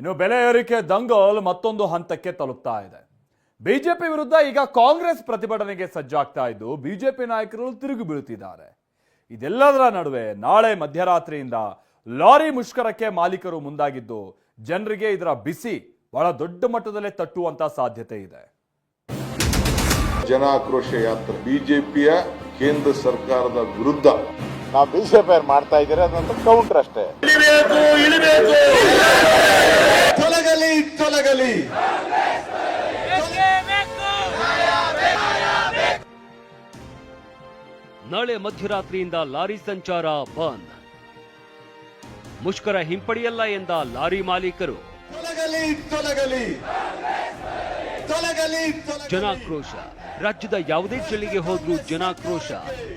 ಇನ್ನು ಬೆಲೆ ಏರಿಕೆ ದಂಗಲ್ ಮತ್ತೊಂದು ಹಂತಕ್ಕೆ ತಲುಪ್ತಾ ಇದೆ. ಬಿಜೆಪಿ ವಿರುದ್ಧ ಈಗ ಕಾಂಗ್ರೆಸ್ ಪ್ರತಿಭಟನೆಗೆ ಸಜ್ಜಾಗ್ತಾ ಇದ್ದು ಬಿಜೆಪಿ ನಾಯಕರು ತಿರುಗಿ ಬೀಳುತ್ತಿದ್ದಾರೆ. ಇದೆಲ್ಲದರ ನಡುವೆ ನಾಳೆ ಮಧ್ಯರಾತ್ರಿಯಿಂದ ಲಾರಿ ಮುಷ್ಕರಕ್ಕೆ ಮಾಲೀಕರು ಮುಂದಾಗಿದ್ದು ಜನರಿಗೆ ಇದರ ಬಿಸಿ ಬಹಳ ದೊಡ್ಡ ಮಟ್ಟದಲ್ಲೇ ತಟ್ಟುವಂತ ಸಾಧ್ಯತೆ ಇದೆ. ಜನಾಕ್ರೋಶ ಯಾತ್ರೆ ಬಿಜೆಪಿಯ ಕೇಂದ್ರ ಸರ್ಕಾರದ ವಿರುದ್ಧ. ನಾವು ಬಿಜೆಪಿ ಅವ್ರು ಮಾಡ್ತಾ ಇದ್ದೀರಾ ಅದಂತ ಕೌಂಟರ್ ಅಷ್ಟೇ. ತೊಲಗಲಿ ತೊಲಗಲಿ. ನಾಳೆ ಮಧ್ಯರಾತ್ರಿಯಿಂದ ಲಾರಿ ಸಂಚಾರ ಬಂದ್. ಮುಷ್ಕರ ಹಿಂಪಡೆಯಲ್ಲ ಎಂದ ಲಾರಿ ಮಾಲೀಕರು. ತೊಲಗಲಿ ತೊಲಗಲಿ. ತೊಲಗಲಿ ತೊಲಗಲಿ. ಜನಾಕ್ರೋಶ. ರಾಜ್ಯದ ಯಾವುದೇ ಜಿಲ್ಲೆಗೆ ಹೋದ್ರೂ ಜನಾಕ್ರೋಶ,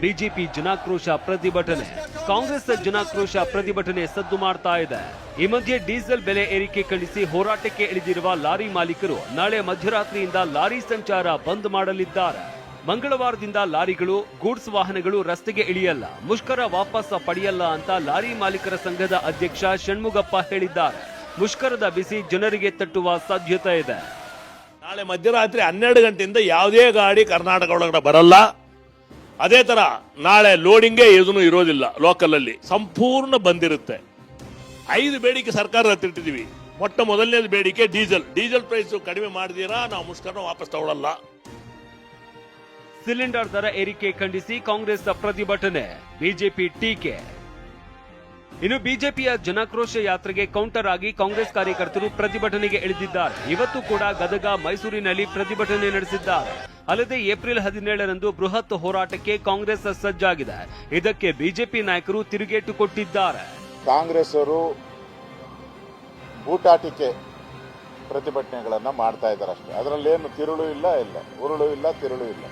ಬಿಜೆಪಿ ಜನಾಕ್ರೋಶ ಪ್ರತಿಭಟನೆ, ಕಾಂಗ್ರೆಸ್ ಜನಾಕ್ರೋಶ ಪ್ರತಿಭಟನೆ ಸದ್ದು ಮಾಡ್ತಾ ಇದೆ. ಈ ಮಧ್ಯೆ ಡೀಸೆಲ್ ಬೆಲೆ ಏರಿಕೆ ಖಂಡಿಸಿ ಹೋರಾಟಕ್ಕೆ ಇಳಿದಿರುವ ಲಾರಿ ಮಾಲೀಕರು ನಾಳೆ ಮಧ್ಯರಾತ್ರಿಯಿಂದ ಲಾರಿ ಸಂಚಾರ ಬಂದ್ ಮಾಡಲಿದ್ದಾರೆ. ಮಂಗಳವಾರದಿಂದ ಲಾರಿಗಳು, ಗೂಡ್ಸ್ ವಾಹನಗಳು ರಸ್ತೆಗೆ ಇಳಿಯಲ್ಲ, ಮುಷ್ಕರ ವಾಪಸ್ ಪಡೆಯಲ್ಲ ಅಂತ ಲಾರಿ ಮಾಲೀಕರ ಸಂಘದ ಅಧ್ಯಕ್ಷ ಷಣ್ಮುಗಪ್ಪ ಹೇಳಿದ್ದಾರೆ. ಮುಷ್ಕರದ ಬಿಸಿ ಜನರಿಗೆ ತಟ್ಟುವ ಸಾಧ್ಯತೆ ಇದೆ. ನಾಳೆ ಮಧ್ಯರಾತ್ರಿ ಹನ್ನೆರಡು ಗಂಟೆಯಿಂದ ಯಾವುದೇ ಗಾಡಿ ಕರ್ನಾಟಕ ಒಳಗಡೆ ಬರಲ್ಲ. ಅದೇ ತರ ನಾಳೆ ಲೋಡಿಂಗೇ ಇದನ್ನು ಇರೋದಿಲ್ಲ ಲೋಕಲ್ ಅಲ್ಲಿ ಸಂಪೂರ್ಣ ಬಂದಿರುತ್ತೆ. ಐದು ಬೇಡಿಕೆ ಸರ್ಕಾರ ಹತ್ರ ಮೊಟ್ಟ ಮೊದಲನೇದು ಬೇಡಿಕೆ ಡೀಸೆಲ್. ಡೀಸೆಲ್ ಪ್ರೈಸ್ ಕಡಿಮೆ ಮಾಡಿದೀರಾ, ನಾವು ಮುಷ್ಕರನ ವಾಪಸ್ ತಗೊಳ್ಳಲ್ಲ ಸಿಲಿಂಡರ್ ದರ ಏರಿಕೆ ಖಂಡಿಸಿ ಕಾಂಗ್ರೆಸ್ ಪ್ರತಿಭಟನೆ. ಬಿಜೆಪಿ ಟೀಕೆ. ಇನ್ನು ಬಿಜೆಪಿಯ ಜನಾಕ್ರೋಶ ಯಾತ್ರೆಗೆ ಕೌಂಟರ್ ಆಗಿ ಕಾಂಗ್ರೆಸ್ ಕಾರ್ಯಕರ್ತರು ಪ್ರತಿಭಟನೆಗೆ ಇಳಿದಿದ್ದಾರೆ. ಇವತ್ತು ಕೂಡ ಗದಗ, ಮೈಸೂರಿನಲ್ಲಿ ಪ್ರತಿಭಟನೆ ನಡೆಸಿದ್ದಾರೆ. ಅಲ್ಲದೆ ಏಪ್ರಿಲ್ ಹದಿನೇಳರಂದು ಬೃಹತ್ ಹೋರಾಟಕ್ಕೆ ಕಾಂಗ್ರೆಸ್ ಸಜ್ಜಾಗಿದೆ. ಇದಕ್ಕೆ ಬಿಜೆಪಿ ನಾಯಕರು ತಿರುಗೇಟು ಕೊಟ್ಟಿದ್ದಾರೆ. ಕಾಂಗ್ರೆಸ್ ಅವರು ಬೂಟಾಟಿಕೆ ಪ್ರತಿಭಟನೆಗಳನ್ನ ಮಾಡ್ತಾ ಇದ್ದಾರೆ ಅಷ್ಟೇ ಅದರಲ್ಲೇನು ತಿರುಳು ಇಲ್ಲ ಇಲ್ಲ. ಉರುಳು ಇಲ್ಲ, ತಿರುಳು ಇಲ್ಲ.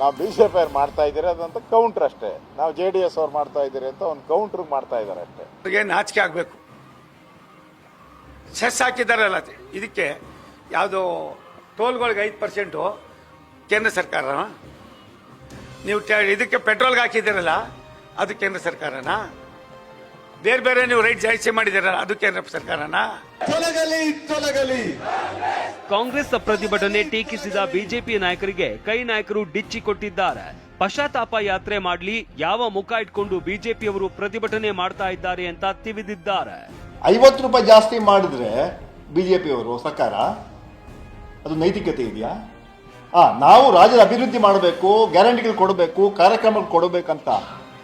ನಾವು ಬಿಜೆಪಿ ಅವ್ರು ಮಾಡ್ತಾ ಇದ್ದೀರಿ, ಅದಂತ ಕೌಂಟರ್ ಅಷ್ಟೇ. ನಾವು ಜೆ ಡಿ ಎಸ್ ಅವ್ರು ಮಾಡ್ತಾ ಇದ್ದೀರಿ ಅಂತ ಒಂದು ಕೌಂಟರ್ ಮಾಡ್ತಾ ಇದ್ದಾರೆ ಅಷ್ಟೇ. ಅವ್ರಿಗೆ ನಾಚಿಕೆ ಆಗಬೇಕು. ಸೆಸ್ ಹಾಕಿದಾರಲ್ಲ ಇದಕ್ಕೆ ಯಾವುದು ಟೋಲ್ಗಳಿಗೆ ಐದು ಪರ್ಸೆಂಟು ಕೇಂದ್ರ ಸರ್ಕಾರ ನೀವು ಇದಕ್ಕೆ ಪೆಟ್ರೋಲ್ಗೆ ಹಾಕಿದ್ದೀರಲ್ಲ, ಅದು ಕೇಂದ್ರ ಸರ್ಕಾರನಾ? ಬೇರೆ ಬೇರೆ ನೀವು ರೈಟ್ ಜಾಸ್ತಿ ಮಾಡಿದ್ದೀರಲ್ಲ ಅದಕ್ಕೆ ಸರ್ಕಾರನ ಸರ್ಕಾರನಾ? ತೊಲಗಲಿ ತೊಲಗಲಿ. ಕಾಂಗ್ರೆಸ್ ಪ್ರತಿಭಟನೆ ಟೀಕಿಸಿದ ಬಿಜೆಪಿ ನಾಯಕರಿಗೆ ಕೈ ನಾಯಕರು ಡಿಚ್ಚಿ ಕೊಟ್ಟಿದ್ದಾರೆ. ಪಶ್ಚಾತ್ತಾಪ ಯಾತ್ರೆ ಮಾಡ್ಲಿ ಯಾವ ಮುಖ ಇಟ್ಕೊಂಡು ಬಿಜೆಪಿಯವರು ಪ್ರತಿಭಟನೆ ಮಾಡ್ತಾ ಇದ್ದಾರೆ ಅಂತ ತಿಳಿದಿದ್ದಾರೆ ಐವತ್ತು ರೂಪಾಯಿ ಜಾಸ್ತಿ ಮಾಡಿದ್ರೆ ಬಿಜೆಪಿಯವರು ಸರ್ಕಾರ ಅದು ನೈತಿಕತೆ ಇದೆಯಾ? ಆ ನಾವು ರಾಜ್ಯದ ಅಭಿವೃದ್ಧಿ ಮಾಡಬೇಕು ಗ್ಯಾರಂಟಿಗಳು ಕೊಡಬೇಕು ಕಾರ್ಯಕ್ರಮಗಳು ಕೊಡಬೇಕಂತ.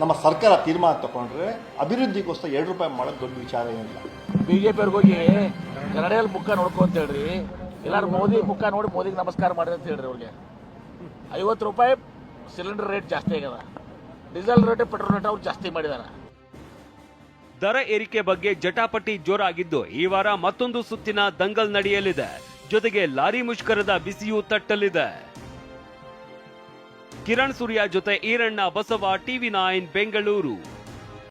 ನಮ್ಮ ಸರ್ಕಾರ ತೀರ್ಮಾನ ತಗೊಂಡ್ರೆ ಅಭಿವೃದ್ಧಿಗೋಸ್ಕರ ಎರಡು ರೂಪಾಯಿ ಮಾಡೋದು ದೊಡ್ಡ ವಿಚಾರ ಏನಿಲ್ಲ. ಬಿಜೆಪಿ ಅವ್ರಿಗೆ ಹೋಗಿ ಕನ್ನಡಿಯಲ್ಲಿ ಮುಖ ನೋಡ್ಕೊ ಅಂತ ಹೇಳ್ರಿ. ಎಲ್ಲಾರು ಮೋದಿ ಮುಖ ನೋಡಿ ಮೋದಿಗೆ ನಮಸ್ಕಾರ ಮಾಡ್ರಿ ಅಂತ ಹೇಳ್ರಿ ಅವ್ರಿಗೆ. ಐವತ್ತು ರೂಪಾಯಿ ಸಿಲಿಂಡರ್ ರೇಟ್ ಜಾಸ್ತಿ ಆಗ್ಯದ. ಡೀಸೆಲ್ ರೇಟ್ ಪೆಟ್ರೋಲ್ ರೇಟ್ ಅವ್ರು ಜಾಸ್ತಿ ಮಾಡಿದಾರೆ. ದರ ಏರಿಕೆ ಬಗ್ಗೆ ಜಟಾಪಟಿ ಜೋರಾಗಿದ್ದು ಈ ವಾರ ಮತ್ತೊಂದು ಸುತ್ತಿನ ದಂಗಲ್ ನಡೆಯಲಿದೆ. ಜೊತೆಗೆ ಲಾರಿ ಮುಷ್ಕರದ ಬಿಸಿಯೂ ತಟ್ಟಲಿದೆ. ಕಿರಣ್ ಸೂರ್ಯ ಜೊತೆ ಈರಣ್ಣ ಬಸವ ಟಿವಿ ನೈನ್ ಬೆಂಗಳೂರು.